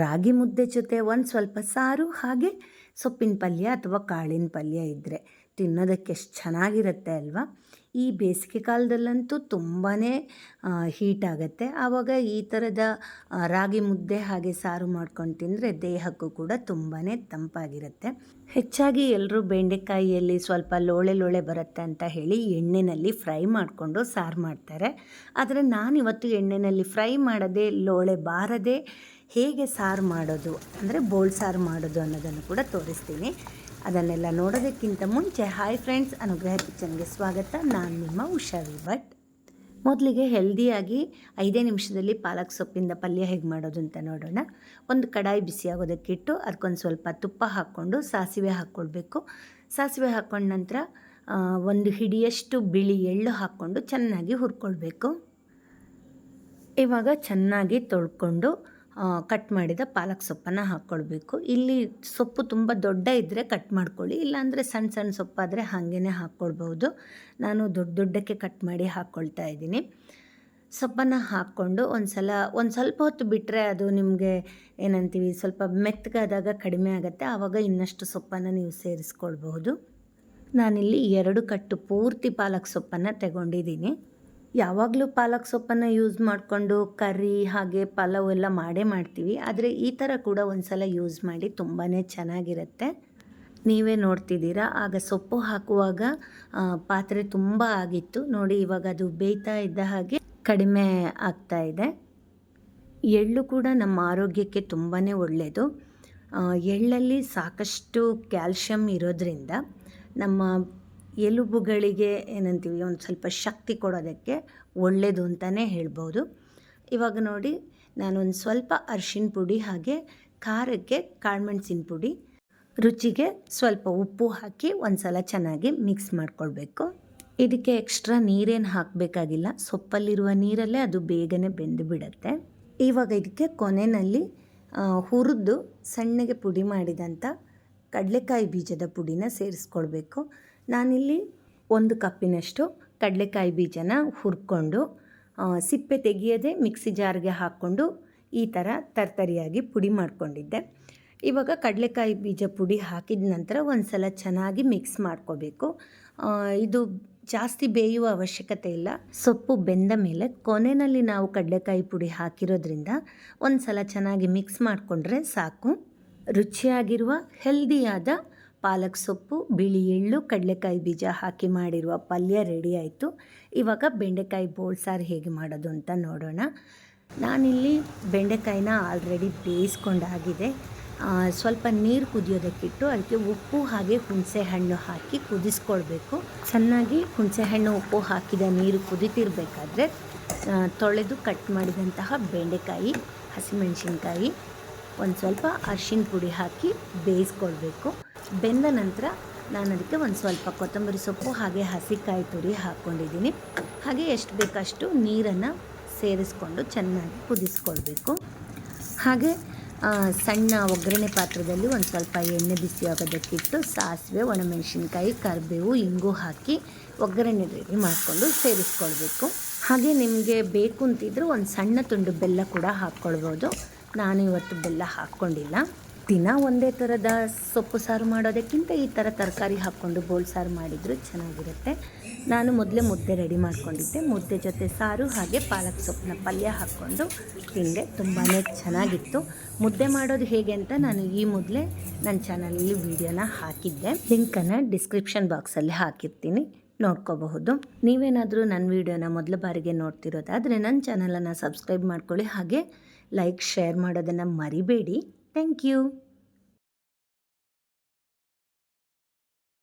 ರಾಗಿ ಮುದ್ದೆ ಜೊತೆ ಒಂದು ಸ್ವಲ್ಪ ಸಾರು, ಹಾಗೆ ಸೊಪ್ಪಿನ ಪಲ್ಯ ಅಥವಾ ಕಾಳಿನ ಪಲ್ಯ ಇದ್ದರೆ ತಿನ್ನೋದಕ್ಕೆ ಎಷ್ಟು ಚೆನ್ನಾಗಿರುತ್ತೆ ಅಲ್ವಾ? ಈ ಬೇಸಿಗೆ ಕಾಲದಲ್ಲಂತೂ ತುಂಬಾ ಹೀಟ್ ಆಗುತ್ತೆ. ಆವಾಗ ಈ ಥರದ ರಾಗಿ ಮುದ್ದೆ ಹಾಗೆ ಸಾರು ಮಾಡ್ಕೊಂಡು ತಿಂದರೆ ದೇಹಕ್ಕೂ ಕೂಡ ತುಂಬಾ ತಂಪಾಗಿರುತ್ತೆ. ಹೆಚ್ಚಾಗಿ ಎಲ್ಲರೂ ಬೆಂಡೆಕಾಯಿಯಲ್ಲಿ ಸ್ವಲ್ಪ ಲೋಳೆ ಲೋಳೆ ಬರುತ್ತೆ ಅಂತ ಹೇಳಿ ಎಣ್ಣೆಯಲ್ಲಿ ಫ್ರೈ ಮಾಡಿಕೊಂಡು ಸಾರು ಮಾಡ್ತಾರೆ. ಆದರೆ ನಾನಿವತ್ತು ಎಣ್ಣೆಯಲ್ಲಿ ಫ್ರೈ ಮಾಡದೆ, ಲೋಳೆ ಬಾರದೆ ಹೇಗೆ ಸಾರು ಮಾಡೋದು, ಅಂದರೆ ಬೋಳ್ ಸಾರು ಮಾಡೋದು ಅನ್ನೋದನ್ನು ಕೂಡ ತೋರಿಸ್ತೀನಿ. ಅದನ್ನೆಲ್ಲ ನೋಡೋದಕ್ಕಿಂತ ಮುಂಚೆ, ಹಾಯ್ ಫ್ರೆಂಡ್ಸ್, ಅನುಗ್ರಹ ಕಿಚನ್ಗೆ ಸ್ವಾಗತ. ನಾನು ನಿಮ್ಮ ಉಷಾ ವಿ ಭಟ್ ಮೊದಲಿಗೆ ಹೆಲ್ದಿಯಾಗಿ ಐದೇ ನಿಮಿಷದಲ್ಲಿ ಪಾಲಕ್ ಸೊಪ್ಪಿಂದ ಪಲ್ಯ ಹೇಗೆ ಮಾಡೋದು ಅಂತ ನೋಡೋಣ. ಒಂದು ಕಡಾಯಿ ಬಿಸಿ ಆಗೋದಕ್ಕಿಟ್ಟು ಅದಕ್ಕೊಂದು ಸ್ವಲ್ಪ ತುಪ್ಪ ಹಾಕ್ಕೊಂಡು ಸಾಸಿವೆ ಹಾಕ್ಕೊಳ್ಬೇಕು. ಸಾಸಿವೆ ಹಾಕ್ಕೊಂಡ ನಂತರ ಒಂದು ಹಿಡಿಯಷ್ಟು ಬಿಳಿ ಎಳ್ಳು ಹಾಕ್ಕೊಂಡು ಚೆನ್ನಾಗಿ ಹುರ್ಕೊಳ್ಬೇಕು. ಇವಾಗ ಚೆನ್ನಾಗಿ ತೊಳ್ಕೊಂಡು ಕಟ್ ಮಾಡಿದ ಪಾಲಕ್ ಸೊಪ್ಪನ್ನು ಹಾಕ್ಕೊಳ್ಬೇಕು ಇಲ್ಲಿ ಸೊಪ್ಪು ತುಂಬ ದೊಡ್ಡ ಇದ್ದರೆ ಕಟ್ ಮಾಡ್ಕೊಳ್ಳಿ. ಇಲ್ಲಾಂದರೆ ಸಣ್ಣ ಸಣ್ಣ ಸೊಪ್ಪಾದರೆ ಹಾಗೇ ಹಾಕ್ಕೊಳ್ಬೋದು ನಾನು ದೊಡ್ಡ ದೊಡ್ಡಕ್ಕೆ ಕಟ್ ಮಾಡಿ ಹಾಕ್ಕೊಳ್ತಾ ಇದ್ದೀನಿ. ಸೊಪ್ಪನ್ನು ಹಾಕ್ಕೊಂಡು ಒಂದು ಸಲ ಒಂದು ಸ್ವಲ್ಪ ಹೊತ್ತು ಬಿಟ್ಟರೆ ಅದು ನಿಮಗೆ ಏನಂತೀವಿ, ಸ್ವಲ್ಪ ಮೆತ್ತಗಾದಾಗ ಕಡಿಮೆ ಆಗುತ್ತೆ. ಆವಾಗ ಇನ್ನಷ್ಟು ಸೊಪ್ಪನ್ನು ನೀವು ಸೇರಿಸ್ಕೊಳ್ಬಹುದು. ನಾನಿಲ್ಲಿ ಎರಡು ಕಟ್ಟು ಪೂರ್ತಿ ಪಾಲಕ್ ಸೊಪ್ಪನ್ನು ತಗೊಂಡಿದ್ದೀನಿ. ಯಾವಾಗಲೂ ಪಾಲಕ್ ಸೊಪ್ಪನ್ನು ಯೂಸ್ ಮಾಡಿಕೊಂಡು ಕರಿ ಹಾಗೆ ಪಲಾವ್ ಎಲ್ಲ ಮಾಡೇ ಮಾಡ್ತೀವಿ. ಆದರೆ ಈ ಥರ ಕೂಡ ಒಂದು ಸಲ ಯೂಸ್ ಮಾಡಿ ತುಂಬಾ ಚೆನ್ನಾಗಿರುತ್ತೆ. ನೀವೇ ನೋಡ್ತಿದ್ದೀರಾ. ಆಗ ಸೊಪ್ಪು ಹಾಕುವಾಗ ಪಾತ್ರೆ ತುಂಬ ಆಗಿತ್ತು. ನೋಡಿ ಇವಾಗ ಅದು ಬೇಯ್ತಾ ಇದ್ದ ಹಾಗೆ ಕಡಿಮೆ ಆಗ್ತಾ ಇದೆ. ಎಳ್ಳು ಕೂಡ ನಮ್ಮ ಆರೋಗ್ಯಕ್ಕೆ ತುಂಬಾ ಒಳ್ಳೆಯದು ಎಳ್ಳಲ್ಲಿ ಸಾಕಷ್ಟು ಕ್ಯಾಲ್ಶಿಯಂ ಇರೋದ್ರಿಂದ ನಮ್ಮ ಎಲುಬುಗಳಿಗೆ ಏನಂತೀವಿ, ಒಂದು ಸ್ವಲ್ಪ ಶಕ್ತಿ ಕೊಡೋದಕ್ಕೆ ಒಳ್ಳೆಯದು ಅಂತಲೇ ಹೇಳ್ಬೋದು. ಇವಾಗ ನೋಡಿ, ನಾನೊಂದು ಸ್ವಲ್ಪ ಅರ್ಶಿನ ಪುಡಿ ಹಾಗೆ ಖಾರಕ್ಕೆ ಕಾಳುಮೆಣಸಿನ ಪುಡಿ, ರುಚಿಗೆ ಸ್ವಲ್ಪ ಉಪ್ಪು ಹಾಕಿ ಒಂದು ಸಲ ಚೆನ್ನಾಗಿ ಮಿಕ್ಸ್ ಮಾಡ್ಕೊಳ್ಬೇಕು. ಇದಕ್ಕೆ ಎಕ್ಸ್ಟ್ರಾ ನೀರೇನು ಹಾಕಬೇಕಾಗಿಲ್ಲ, ಸೊಪ್ಪಲ್ಲಿರುವ ನೀರಲ್ಲೇ ಅದು ಬೇಗನೆ ಬೆಂದು ಬಿಡುತ್ತೆ. ಇವಾಗ ಇದಕ್ಕೆ ಕೊನೆಯಲ್ಲಿ ಹುರಿದು ಸಣ್ಣಗೆ ಪುಡಿ ಮಾಡಿದಂಥ ಕಡಲೆಕಾಯಿ ಬೀಜದ ಪುಡಿನ ಸೇರಿಸ್ಕೊಳ್ಬೇಕು. ನಾನಿಲ್ಲಿ ಒಂದು ಕಪ್ಪಿನಷ್ಟು ಕಡಲೆಕಾಯಿ ಬೀಜನ ಹುರ್ಕೊಂಡು ಸಿಪ್ಪೆ ತೆಗೆಯದೆ ಮಿಕ್ಸಿ ಜಾರ್ಗೆ ಹಾಕ್ಕೊಂಡು ಈ ಥರ ತರ್ತರಿಯಾಗಿ ಪುಡಿ ಮಾಡ್ಕೊಂಡಿದ್ದೆ. ಇವಾಗ ಕಡಲೆಕಾಯಿ ಬೀಜ ಪುಡಿ ಹಾಕಿದ ನಂತರ ಒಂದು ಸಲ ಚೆನ್ನಾಗಿ ಮಿಕ್ಸ್ ಮಾಡ್ಕೋಬೇಕು. ಇದು ಜಾಸ್ತಿ ಬೇಯುವ ಅವಶ್ಯಕತೆ ಇಲ್ಲ. ಸೊಪ್ಪು ಬೆಂದ ಮೇಲೆ ಕೊನೆಯಲ್ಲಿ ನಾವು ಕಡಲೆಕಾಯಿ ಪುಡಿ ಹಾಕಿರೋದ್ರಿಂದ ಒಂದು ಸಲ ಚೆನ್ನಾಗಿ ಮಿಕ್ಸ್ ಮಾಡಿಕೊಂಡ್ರೆ ಸಾಕು. ರುಚಿಯಾಗಿರುವ, ಹೆಲ್ದಿಯಾದ ಪಾಲಕ್ ಸೊಪ್ಪು, ಬಿಳಿ ಎಳ್ಳು, ಕಡಲೆಕಾಯಿ ಬೀಜ ಹಾಕಿ ಮಾಡಿರುವ ಪಲ್ಯ ರೆಡಿ ಆಯಿತು. ಇವಾಗ ಬೆಂಡೆಕಾಯಿ ಬೋಳ್ ಸಾರು ಹೇಗೆ ಮಾಡೋದು ಅಂತ ನೋಡೋಣ. ನಾನಿಲ್ಲಿ ಬೆಂಡೆಕಾಯಿನ ಆಲ್ರೆಡಿ ಬೇಯಿಸ್ಕೊಂಡಾಗಿದೆ. ಸ್ವಲ್ಪ ನೀರು ಕುದಿಯೋದಕ್ಕಿಟ್ಟು ಅದಕ್ಕೆ ಉಪ್ಪು ಹಾಗೆ ಹುಣಸೆ ಹಣ್ಣು ಹಾಕಿ ಕುದಿಸ್ಕೊಳ್ಬೇಕು. ಚೆನ್ನಾಗಿ ಹುಣಸೆ ಹಣ್ಣು ಉಪ್ಪು ಹಾಕಿದ ನೀರು ಕುದಿತಿರ್ಬೇಕಾದ್ರೆ ತೊಳೆದು ಕಟ್ ಮಾಡಿದಂತಹ ಬೆಂಡೆಕಾಯಿ, ಹಸಿಮೆಣಸಿನ್ಕಾಯಿ, ಒಂದು ಸ್ವಲ್ಪ ಅರ್ಶಿನ ಪುಡಿ ಹಾಕಿ ಬೇಯಿಸ್ಕೊಳ್ಬೇಕು. ಬೆಂದ ನಂತರ ನಾನು ಅದಕ್ಕೆ ಒಂದು ಸ್ವಲ್ಪ ಕೊತ್ತಂಬರಿ ಸೊಪ್ಪು ಹಾಗೆ ಹಸಿಕಾಯಿ ತುರಿ ಹಾಕ್ಕೊಂಡಿದ್ದೀನಿ. ಹಾಗೆ ಎಷ್ಟು ಬೇಕಷ್ಟು ನೀರನ್ನು ಸೇರಿಸ್ಕೊಂಡು ಚೆನ್ನಾಗಿ ಕುದಿಸ್ಕೊಳ್ಬೇಕು. ಹಾಗೆ ಸಣ್ಣ ಒಗ್ಗರಣೆ ಪಾತ್ರದಲ್ಲಿ ಒಂದು ಸ್ವಲ್ಪ ಎಣ್ಣೆ ಬಿಸಿ ಆಗೋದಕ್ಕಿಟ್ಟು ಸಾಸಿವೆ, ಒಣಮೆಣಸಿನ್ಕಾಯಿ, ಕರಿಬೇವು, ಇಂಗು ಹಾಕಿ ಒಗ್ಗರಣೆ ರೆಡಿ ಮಾಡಿಕೊಂಡು ಸೇರಿಸ್ಕೊಳ್ಬೇಕು. ಹಾಗೆ ನಿಮಗೆ ಬೇಕು ಅಂತಿದ್ರೆ ಒಂದು ಸಣ್ಣ ತುಂಡು ಬೆಲ್ಲ ಕೂಡ ಹಾಕ್ಕೊಳ್ಬೋದು. ನಾನು ಇವತ್ತು ಬೆಲ್ಲ ಹಾಕ್ಕೊಂಡಿಲ್ಲ. ದಿನ ಒಂದೇ ಥರದ ಸೊಪ್ಪು ಸಾರು ಮಾಡೋದಕ್ಕಿಂತ ಈ ಥರ ತರಕಾರಿ ಹಾಕ್ಕೊಂಡು ಬೋಲ್ ಸಾರು ಮಾಡಿದರೂ ಚೆನ್ನಾಗಿರುತ್ತೆ. ನಾನು ಮೊದಲೇ ಮುದ್ದೆ ರೆಡಿ ಮಾಡ್ಕೊಂಡಿದ್ದೆ. ಮುದ್ದೆ ಜೊತೆ ಸಾರು ಹಾಗೆ ಪಾಲಕ್ ಸೊಪ್ಪಿನ ಪಲ್ಯ ಹಾಕ್ಕೊಂಡು ತಿಂದೆ. ತುಂಬಾ ಚೆನ್ನಾಗಿತ್ತು. ಮುದ್ದೆ ಮಾಡೋದು ಹೇಗೆ ಅಂತ ನಾನು ಈ ಮೊದಲೇ ನನ್ನ ಚಾನಲಲ್ಲಿ ವೀಡಿಯೋನ ಹಾಕಿದ್ದೆ. ಲಿಂಕನ್ನು ಡಿಸ್ಕ್ರಿಪ್ಷನ್ ಬಾಕ್ಸಲ್ಲಿ ಹಾಕಿರ್ತೀನಿ. ನೋಡ್ಕೋಬಹುದು. ನೀವೇನಾದರೂ ನನ್ನ ವಿಡಿಯೋನ ಮೊದಲ ಬಾರಿಗೆ ನೋಡ್ತಿರೋದಾದರೆ ನನ್ನ ಚಾನಲನ್ನು ಸಬ್ಸ್ಕ್ರೈಬ್ ಮಾಡ್ಕೊಳ್ಳಿ. ಹಾಗೆ ಲೈಕ್, ಶೇರ್ ಮಾಡೋದನ್ನು ಮರಿಬೇಡಿ. Thank you.